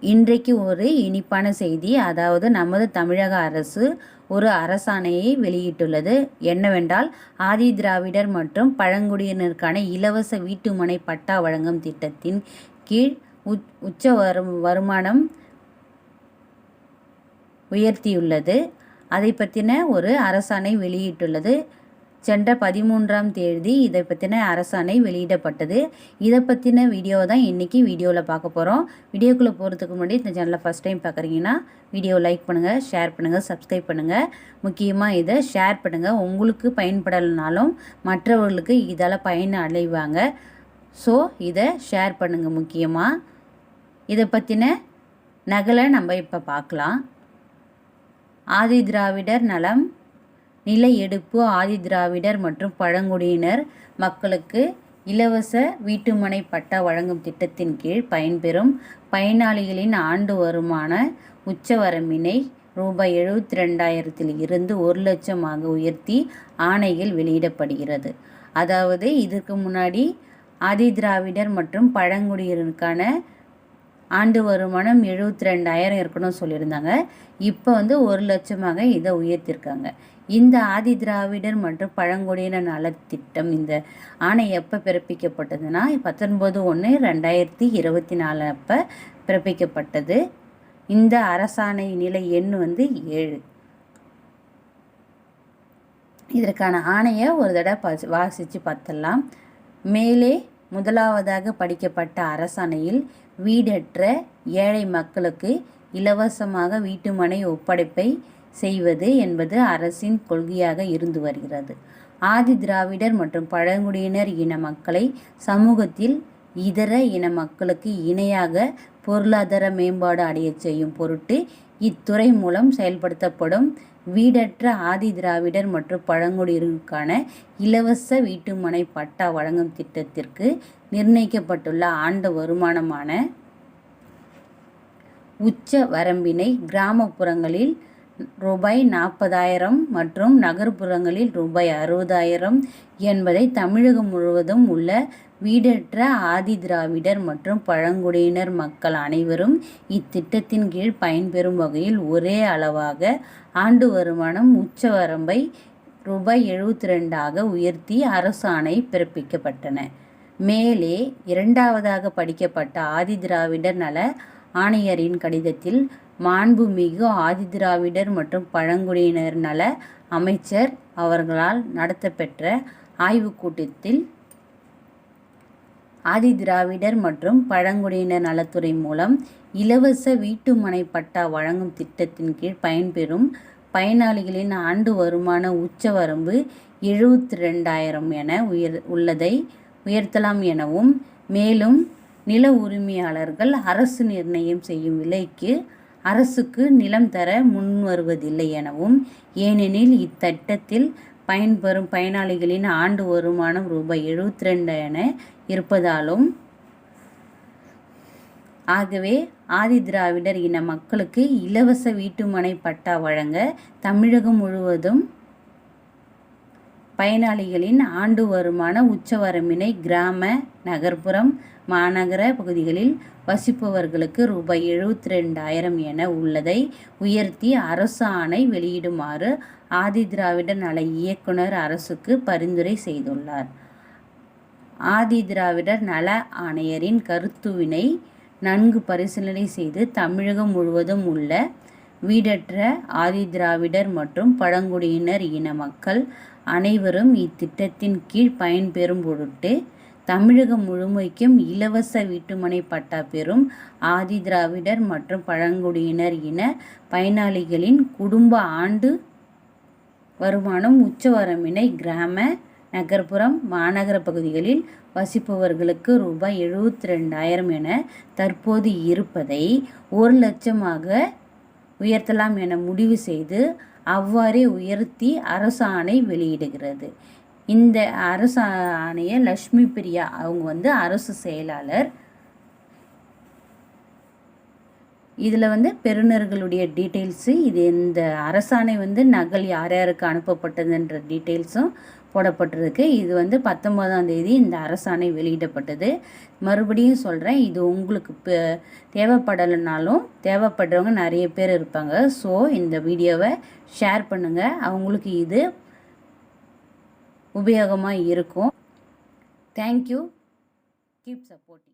இன்றைக்கு ஒரு இனிப்பான செய்தி. அதாவது நமது தமிழக அரசு ஒரு அரசாணையை வெளியிட்டுள்ளது. என்னவென்றால் ஆதி திராவிடர் மற்றும் பழங்குடியினருக்கான இலவச வீட்டுமனை பட்டா வழங்கும் திட்டத்தின் கீழ் உச்ச வரும் வருமானம் உயர்த்தியுள்ளது. அதை பற்றின ஒரு அரசாணை வெளியிட்டுள்ளது. சென்ற பதிமூன்றாம் தேதி இதை பற்றின அரசாணை வெளியிடப்பட்டது. இதை பற்றின வீடியோ தான் இன்றைக்கி வீடியோவில் பார்க்க போகிறோம் வீடியோக்குள்ளே போகிறதுக்கு முன்னாடி இந்த சேனலை ஃபஸ்ட் டைம் பார்க்குறீங்கன்னா வீடியோ லைக் பண்ணுங்கள் ஷேர் பண்ணுங்கள் சப்ஸ்கிரைப் பண்ணுங்கள் முக்கியமாக இதை ஷேர் பண்ணுங்கள் உங்களுக்கு பயன்படலைனாலும் மற்றவர்களுக்கு இதால் பயன் அடைவாங்க. ஸோ இதை ஷேர் பண்ணுங்கள் முக்கியமாக இதை பற்றின நகலை நம்ம இப்போ பார்க்கலாம். ஆதி திராவிடர் நலம் நில எடுப்பு ஆதி திராவிடர் மற்றும் பழங்குடியினர் மக்களுக்கு இலவச வீட்டுமனை பட்டா வழங்கும் திட்டத்தின் கீழ் பயன்பெறும் பயனாளிகளின் ஆண்டு வருமான உச்சவரம்பினை ரூபாய் எழுபத்தி ரெண்டாயிரத்தில் இருந்து ஒரு லட்சமாக உயர்த்தி ஆணைகள் வெளியிடப்படுகிறது. அதாவது இதற்கு முன்னாடி ஆதி திராவிடர் மற்றும் பழங்குடியினருக்கான ஆண்டு வருமானம் எழுபத்தி ரெண்டாயிரம் இருக்கணும்னு சொல்லியிருந்தாங்க. இப்போ வந்து ஒரு லட்சமாக இதை உயர்த்திருக்காங்க. இந்த ஆதி திராவிடர் மற்றும் பழங்குடியினர் நலத்திட்டம் இந்த ஆணை எப்போ பிறப்பிக்கப்பட்டதுன்னா பத்தொன்பது ஒன்று ரெண்டாயிரத்தி இருபத்தி நாலு அப்போ பிறப்பிக்கப்பட்டது. இந்த அரசாணை நிலை எண் வந்து ஏழு. இதற்கான ஆணையை ஒரு தடவை வாசித்து பார்த்தலாம் மேலே முதலாவதாக படிக்கப்பட்ட அரசாணையில் வீடற்ற ஏழை மக்களுக்கு இலவசமாக வீட்டுமனை ஒப்படைப்பை செய்வது என்பது அரசின் கொள்கையாக இருந்து வருகிறது. ஆதி திராவிடர் மற்றும் பழங்குடியினர் இன மக்களை சமூகத்தில் இதர இன மக்களுக்கு இணையாக பொருளாதார மேம்பாடு அடைய செய்யும் பொருட்டு இத்துறை மூலம் செயல்படுத்தப்படும் வீடற்ற ஆதி திராவிடர் மற்றும் பழங்குடியினருக்கான இலவச வீட்டுமனை பட்டா வழங்கும் திட்டத்திற்கு நிர்ணயிக்கப்பட்டுள்ள ஆண்டு வருமானமான உச்ச வரம்பினை கிராமப்புறங்களில் ரூபாய் நாற்பதாயிரம் மற்றும் நகர்ப்புறங்களில் ரூபாய் அறுபதாயிரம் என்பதை தமிழகம் முழுவதும் உள்ள வீடற்ற ஆதி திராவிடர் மற்றும் பழங்குடியினர் மக்கள் அனைவரும் இத்திட்டத்தின் கீழ் பயன்பெறும் வகையில் ஒரே அளவாக ஆண்டு வருமானம் உச்சவரம்பை ரூபாய் எழுபத்தி ரெண்டாக உயர்த்தி அரசாணை பிறப்பிக்கப்பட்டன. மேலே இரண்டாவதாக படிக்கப்பட்ட ஆதி திராவிடர் நல ஆணையரின் கடிதத்தில் மாண்புமிகு ஆதிதிராவிடர் மற்றும் பழங்குடியினர் நல அமைச்சர் அவர்களால் நடத்தப்பெற்ற ஆய்வுக் கூட்டத்தில் ஆதிதிராவிடர் மற்றும் பழங்குடியினர் நலத்துறை மூலம் இலவச வீட்டுமனை பட்டா வழங்கும் திட்டத்தின் கீழ் பயன்பெறும் பயனாளிகளின் ஆண்டு வருமான உச்சவரம்பு எழுபத்தி ரெண்டாயிரம் என உயர் உள்ளதை உயர்த்தலாம் எனவும் மேலும் நில உரிமையாளர்கள் அரசு நிர்ணயம் செய்யும் விலைக்கு அரசுக்கு நிலம் தர முன்வருவதில்லை எனவும் ஏனெனில் இத்திட்டத்தில் பயன்பெறும் பயனாளிகளின் ஆண்டு வருமானம் ரூபாய் எழுபத்தி ரெண்டு என இருப்பதாலும் ஆகவே ஆதி திராவிடர் இன மக்களுக்கு இலவச வீட்டுமனை பட்டா வழங்க தமிழகம் முழுவதும் பயனாளிகளின் ஆண்டு வருமான உச்சவரம்பினை கிராம நகர்ப்புறம் மாநகர பகுதிகளில் வசிப்பவர்களுக்கு ரூபாய் எழுபத்தி ரெண்டாயிரம் என உள்ளதை உயர்த்தி அரசு ஆணை வெளியிடுமாறு ஆதி திராவிட நல இயக்குனர் அரசுக்கு பரிந்துரை செய்துள்ளார். ஆதி திராவிடர் நல ஆணையரின் கருத்துவினை நன்கு பரிசீலனை செய்து தமிழகம் முழுவதும் உள்ள வீடற்ற ஆதி திராவிடர் மற்றும் பழங்குடியினர் இன மக்கள் அனைவரும் இத்திட்டத்தின் கீழ் பயன்பெறும் பொருட்டு தமிழகம் முழுமைக்கும் இலவச வீட்டுமனை பட்டா பெறும் ஆதி திராவிடர் மற்றும் பழங்குடியினர் இன பயனாளிகளின் குடும்ப ஆண்டு வருமானம் உச்சவரம்பினை கிராம நகர்ப்புறம் மாநகர பகுதிகளில் வசிப்பவர்களுக்கு ரூபாய் எழுபத்தி ரெண்டாயிரம் என தற்போது இருப்பதை ஒரு லட்சமாக உயர்த்தலாம் என முடிவு செய்து அவ்வாறே உயர்த்தி அரசாணை வெளியிடுகிறது. இந்த அரசாணையை லக்ஷ்மி பிரியா அவங்க வந்து அரசு செயலாளர். இதில் வந்து பெறுநர்களுடைய டீட்டெயில்ஸு இது இந்த அரசாணை வந்து நகல் யார் யாருக்கு அனுப்பப்பட்டதுன்ற டீட்டெயில்ஸும் போடப்பட்டிருக்கு. இது வந்து பத்தொன்பதாம் தேதி இந்த அரசாணை வெளியிடப்பட்டது. மறுபடியும் சொல்கிறேன் இது உங்களுக்கு தேவைப்படலைனாலும் தேவைப்படுறவங்க நிறைய பேர் இருப்பாங்க. ஸோ இந்த வீடியோவை ஷேர் பண்ணுங்கள் அவங்களுக்கு இது உபயோகமாக இருக்கும். Thank you keep supporting